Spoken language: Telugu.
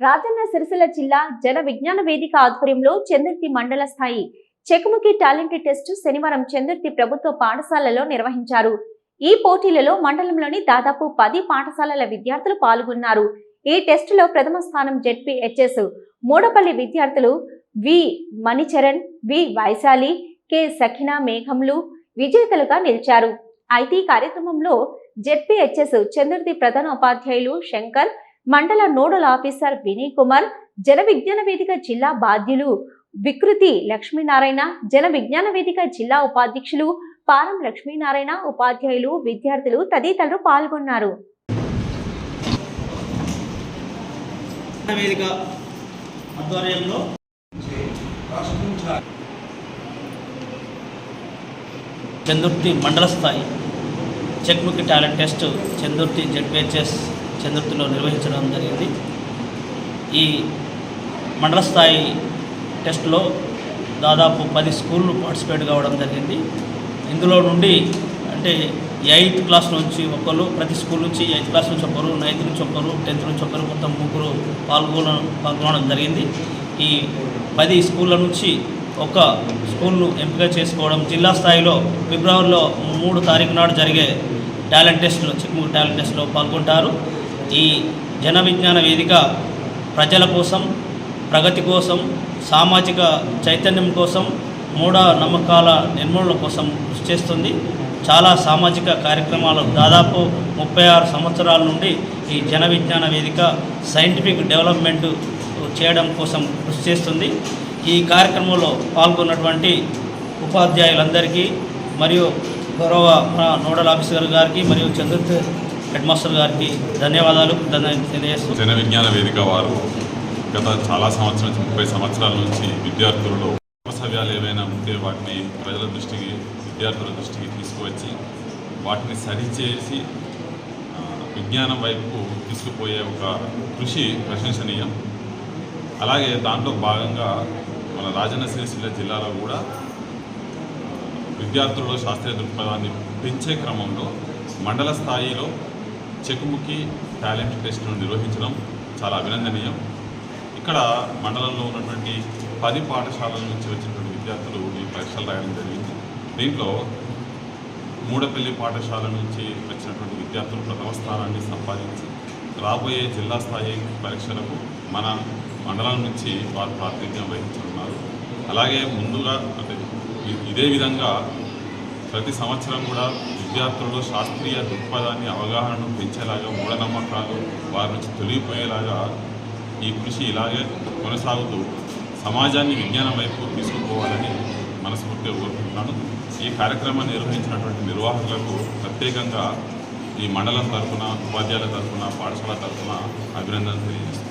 రాజన్న సిరిసిల్ల జిల్లా జన విజ్ఞాన వేదిక ఆధ్వర్యంలో చందుర్తి మండల స్థాయి చెకుముకి టాలెంట్ టెస్టు శనివారం చందుర్తి ప్రభుత్వ పాఠశాలలో నిర్వహించారు. ఈ పోటీలలో మండలంలోని దాదాపు పది పాఠశాలల విద్యార్థులు పాల్గొన్నారు. ఈ టెస్టులో ప్రథమ స్థానం జెడ్పిహెచ్ఎస్ మూడపల్లి విద్యార్థులు వి మణిచరణ్ వి వైశాలి కె సఖినా మేఘంలు విజేతలుగా నిలిచారు. అయితే ఈ కార్యక్రమంలో జెడ్పీహెచ్ఎస్ చంద్రుతి ప్రధాన ఉపాధ్యాయులు శంకర్ మండల నోడల్ ఆఫీసర్ వినయ్ కుమార్ జన విజ్ఞాన వేదిక జిల్లా బాధ్యులు వికృతి లక్ష్మీనారాయణ జన విజ్ఞాన వేదిక జిల్లా ఉపాధ్యక్షులు పారం లక్ష్మీనారాయణ ఉపాధ్యాయులు విద్యార్థులు తదితరులు పాల్గొన్నారు. చందుర్తి మండల స్థాయి Chekumukki talent test Chandurthi ZPHS చందుర్తిలో నిర్వహించడం జరిగింది. ఈ మండల స్థాయి టెస్ట్లో దాదాపు పది స్కూళ్ళు పార్టిసిపేట్ కావడం జరిగింది. ఇందులో నుండి అంటే ఎయిత్ క్లాస్ నుంచి ఒకరు ప్రతి స్కూల్ నుంచి ఎయిత్ క్లాస్ నుంచి ఒకరు నైన్త్ నుంచి ఒకరు టెన్త్ నుంచి ఒకరు మొత్తం ముగ్గురు పాల్గొన పాల్గొనడం జరిగింది. ఈ పది స్కూళ్ళ నుంచి ఒక స్కూల్ను ఎంపిక చేసుకోవడం జిల్లా స్థాయిలో ఫిబ్రవరిలో మూడు తారీఖు నాడు జరిగే టాలెంట్ టెస్ట్లో చిక్కుముగ్గు టాలెంట్ టెస్ట్లో పాల్గొంటారు. ఈ జన విజ్ఞాన వేదిక ప్రజల కోసం ప్రగతి కోసం సామాజిక చైతన్యం కోసం మూఢ నమ్మకాల నిర్మూలన కోసం కృషి చేస్తుంది. చాలా సామాజిక కార్యక్రమాలు దాదాపు ముప్పై ఆరు సంవత్సరాల నుండి ఈ జన విజ్ఞాన వేదిక సైంటిఫిక్ డెవలప్మెంట్ చేయడం కోసం కృషి చేస్తుంది. ఈ కార్యక్రమంలో పాల్గొన్నటువంటి ఉపాధ్యాయులందరికీ మరియు గౌరవ నోడల్ ఆఫీసర్ గారికి మరియు చంద్రుత్ హెడ్ మాస్టర్ గారికి ధన్యవాదాలు జన విజ్ఞాన వేదిక వారు గత చాలా సంవత్సరాల నుంచి ముప్పై సంవత్సరాల నుంచి విద్యార్థులలో సమస్యలు ఏవైనా ఉంటే వాటిని ప్రజల దృష్టికి విద్యార్థుల దృష్టికి తీసుకువచ్చి వాటిని సరిచేసి విజ్ఞానం వైపు తీసుకుపోయే ఒక కృషి ప్రశంసనీయం. అలాగే దాంట్లో భాగంగా మన రాజన్న సిరిసిల్ల జిల్లాలో కూడా విద్యార్థులలో శాస్త్రీయ దృక్పథాన్ని పెంచే క్రమంలో మండల స్థాయిలో చెకుముకి టాలెంట్ టెస్ట్ను నిర్వహించడం చాలా అభినందనీయం. ఇక్కడ మండలంలో ఉన్నటువంటి పది పాఠశాలల నుంచి వచ్చినటువంటి విద్యార్థులు ఈ పరీక్షలు రాయడం జరిగింది. దీంట్లో మూడపల్లి పాఠశాల నుంచి వచ్చినటువంటి విద్యార్థులు ప్రథమ స్థానాన్ని సంపాదించి రాబోయే జిల్లా స్థాయి పరీక్షలకు మన మండలం నుంచి వారు ప్రాతినిధ్యం వహించనున్నారు. అలాగే ముందుగా అంటే ఇదే విధంగా ప్రతి సంవత్సరం కూడా విద్యార్థులలో శాస్త్రీయ దృక్పథాన్ని అవగాహనను పెంచేలాగా మూఢనమ్మకాలు వారి నుంచి తొలగిపోయేలాగా ఈ కృషి ఇలాగే కొనసాగుతూ సమాజాన్ని విజ్ఞానం వైపు తీసుకుపోవాలని మనస్ఫూర్తిగా కోరుకుంటున్నాను. ఈ కార్యక్రమాన్ని నిర్వహించినటువంటి నిర్వాహకులకు ప్రత్యేకంగా ఈ మండలం తరఫున ఉపాధ్యాయుల తరఫున పాఠశాల తరఫున అభినందనలు తెలియజేస్తున్నాను.